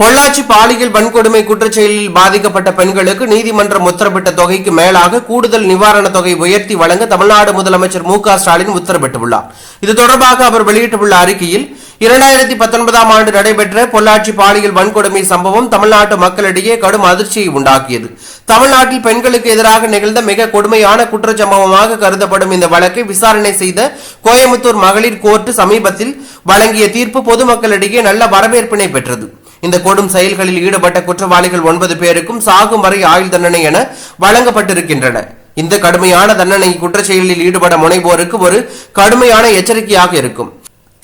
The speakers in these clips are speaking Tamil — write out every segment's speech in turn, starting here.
பொள்ளாச்சி பாலியல் வன்கொடுமை குற்றச்செயலில் பாதிக்கப்பட்ட பெண்களுக்கு நீதிமன்றம் உத்தரவிட்ட தொகைக்கு மேலாக கூடுதல் நிவாரணத் தொகை உயர்த்தி வழங்க தமிழ்நாடு முதலமைச்சர் மு க ஸ்டாலின் உத்தரவிட்டுள்ளார். இது தொடர்பாக அவர் வெளியிட்டுள்ள அறிக்கையில் இரண்டாயிரத்தி பத்தொன்பதாம் ஆண்டு நடைபெற்ற பொள்ளாச்சி பாலியல் வன்கொடுமை சம்பவம் தமிழ்நாட்டு மக்களிடையே கடும் அதிர்ச்சியை உண்டாக்கியது. தமிழ்நாட்டில் பெண்களுக்கு எதிராக நிகழ்ந்த மிக கொடுமையான குற்றச்சம்பவமாக கருதப்படும் இந்த வழக்கை விசாரணை செய்த கோயம்புத்தூர் மகளிர் கோர்ட் சமீபத்தில் வழங்கிய தீர்ப்பு பொதுமக்களிடையே நல்ல வரவேற்பினை பெற்றது. இந்த கொடும் செயல்களில் ஈடுபட்ட குற்றவாளிகள் ஒன்பது பேருக்கும் சாகும் வரை ஆயுள் தண்டனை என வழங்கப்பட்டிருக்கின்றன. இந்த கடுமையான தண்டனை குற்றச்செயலில் ஈடுபட முனைவோருக்கு ஒரு கடுமையான எச்சரிக்கையாக இருக்கும்.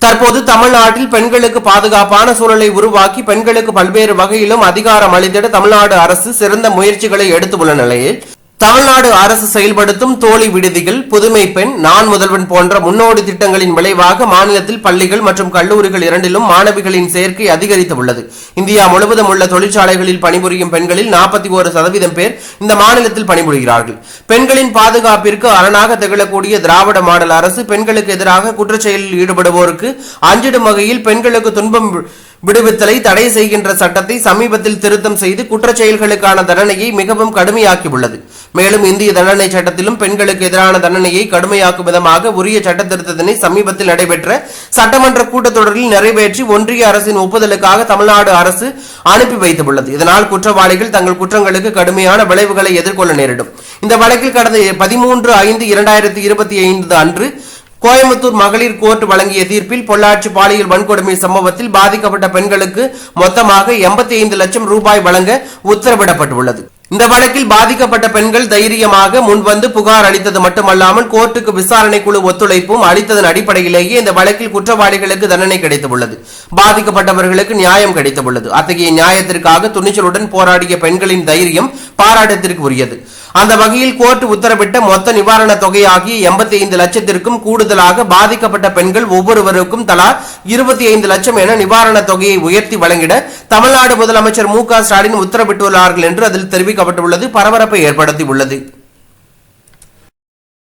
தற்போது தமிழ்நாட்டில் பெண்களுக்கு பாதுகாப்பான சூழலை உருவாக்கி பெண்களுக்கு பல்வேறு வகையிலும் அதிகாரம் அளித்திட தமிழ்நாடு அரசு சிறந்த முயற்சிகளை எடுத்துள்ள நிலையில் தமிழ்நாடு அரசு செயல்படுத்தும் தோழி விடுதிகள் புதுமை பெண் நான் முதல்வன் போன்ற முன்னோடி திட்டங்களின் விளைவாக மாநிலத்தில் பள்ளிகள் மற்றும் கல்லூரிகள் இரண்டிலும் மாணவிகளின் சேர்க்கை அதிகரித்துள்ளது இந்தியா முழுவதும் உள்ள தொழிற்சாலைகளில் பணிபுரியும் பெண்களில் நாற்பத்தி ஒரு சதவீதம் பேர் இந்த மாநிலத்தில் பணிபுரிகிறார்கள். பெண்களின் பாதுகாப்பிற்கு அரணாக திகழக்கூடிய திராவிட மாடல் அரசு பெண்களுக்கு எதிராக குற்றச்செயலில் ஈடுபடுவோருக்கு அஞ்சிடும் வகையில் பெண்களுக்கு துன்பம் விடுவித்தலை தடை செய்கின்ற சட்டத்தை சமீபத்தில் திருத்தம் செய்து குற்றச் செயல்களுக்கான தண்டனையை மிகவும் கடுமையாக்கியுள்ளது. மேலும் இந்திய தண்டனை சட்டத்திலும் பெண்களுக்கு எதிரான தண்டனையை கடுமையாக்கும் விதமாக உரிய சட்ட திருத்தத்தினை சமீபத்தில் நடைபெற்ற சட்டமன்ற கூட்டத்தொடரில் நிறைவேற்றி ஒன்றிய அரசின் ஒப்புதலுக்காக தமிழ்நாடு அரசு அனுப்பி வைத்துள்ளது. இதனால் குற்றவாளிகள் தங்கள் குற்றங்களுக்கு கடுமையான விளைவுகளை எதிர்கொள்ள நேரிடும். இந்த வழக்கில் கடந்த பதிமூன்று ஐந்து இரண்டாயிரத்தி இருபத்தி ஐந்து அன்று கோயம்புத்தூர் மகளிர் கோர்ட் வழங்கிய தீர்ப்பில் பொள்ளாச்சி பாலியல் வன்கொடுமை சம்பவத்தில் பாதிக்கப்பட்ட பெண்களுக்கு மொத்தமாக எண்பத்தி ஐந்து லட்சம் ரூபாய் வழங்க உத்தரவிடப்பட்டுள்ளது. இந்த வழக்கில் பாதிக்கப்பட்ட பெண்கள் தைரியமாக முன்வந்து புகார் அளித்தது மட்டுமல்லாமல் கோர்ட்டுக்கு விசாரணை குழு ஒத்துழைப்பும் அளித்ததன் அடிப்படையிலேயே இந்த வழக்கில் குற்றவாளிகளுக்கு தண்டனை கிடைத்துள்ளது. பாதிக்கப்பட்டவர்களுக்கு நியாயம் கிடைத்துள்ளது. அத்தகைய நியாயத்திற்காக துணிச்சலுடன் போராடிய பெண்களின் தைரியம் பாராட்டத்திற்கு உரியது. அந்த வகையில் கோர்ட் உத்தரவிட்ட மொத்த நிவாரண தொகையாகிய எண்பத்தி ஐந்து லட்சத்திற்கும் கூடுதலாக பாதிக்கப்பட்ட பெண்கள் ஒவ்வொருவருக்கும் தலா இருபத்தி ஐந்து லட்சம் என நிவாரண தொகையை உயர்த்தி வழங்கிட தமிழ்நாடு முதலமைச்சர் மு க ஸ்டாலின் உத்தரவிட்டுள்ளார்கள் என்று அதில் தெரிவிக்க தெரிவிக்கப்பட்டுள்ளது பரபரப்பை ஏற்படுத்தி உள்ளது